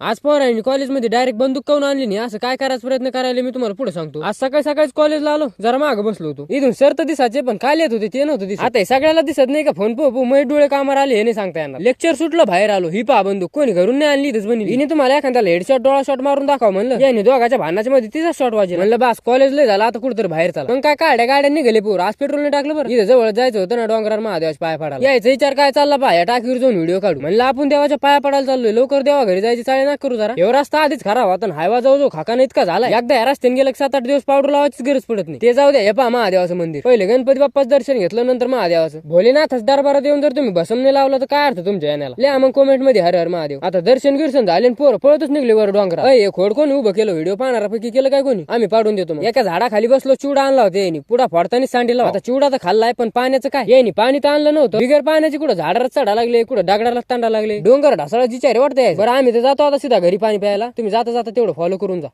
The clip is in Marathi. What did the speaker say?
आज पोरांनी कॉलेजमध्ये डायरेक्ट बंदूक काऊन आणली नाही? असं काय करायचा प्रयत्न करायला मी तुम्हाला पुढे सांगतो. आज सकाळी सकाळीच कॉलेजला आलो जरा मागं बसलो होतो. इथून सर तर दिसायचे पण काय येत होते ते नव्हतं दिसत. आता हे सगळ्याला दिसत नाही का फोन पो मै डोळे कामार आले हे नाही सांगता येणार. लेक्चर सुटलं बाहेर आलो. ही पहा बंदूक कोणी घरून नाही आणली इथंच बनली. हिने तुम्हाला एखाद्याला हेडशॉट डोळा शॉट मारून दाखव म्हणलं. याने दोघाच्या भांडणाच्या मध्ये तिचा शॉट वाजेल. म्हणलं बास कॉलेजला झाला आता कुठेतरी बाहेर चाल. मग काय काढ्या गाड्या निघाले पूर. आज पेट्रोलने टाकलं बरं. इथं जवळ जायचं होतं ना डोंगरावर महादेवाच्या पाया पडायला. यायचा विचार काय चालला पाया टाकीवर जाऊन व्हिडिओ काढू. म्हणलं आपण देवाच्या पाया पडायला चाललोय. लवकर देवा घरी जायची चालेल ना करू जरा. एवढा रस्ता आधीच खराब होता हायवा जाऊ जो खाकाना इतका झाला एकदा या रस्त्याने गेलं सात आठ दिवस पावडर लावायची गरज पडत नाही. ते जाऊ द्या हे पहा महादेवाचं मंदिर. पहिले गणपती बाप्पाचं दर्शन घेतलं नंतर महादेवाचं. भोलेनाथच दरबारात येऊन जर तुम्ही भसमने लावलं तर काय अर्थ तुमच्या येण्याला? लिहा मग कमेंटमध्ये हर हर महादेव. आता दर्शन गिरसन झाले पोर पोरं पळतच निघले वर डोंगरा अय खोड कोणी उभं केलं? व्हिडिओ पाहणाऱ्यापैकी केलं काय कोणी? आम्ही पाडून देतो एका झाडाखाली बसलो चिवडा आणला होता यांनी. पुढा फोडताना सांडीला आता चिवडा तर खाल्लाय पण पाण्याचं काय? यांनी पाणी तर आणलं नव्हतं. बिगर पाण्याची कुठं झाडाला चढा लागले कुठं दगडाला तांडा लागले? डोंगर ढासाळा जिचारे वाटते बरं आम्ही तर जातो आता सीधा घरी पाणी प्यायला. तुम्ही जाता जाता तेवढं फॉलो करून जा.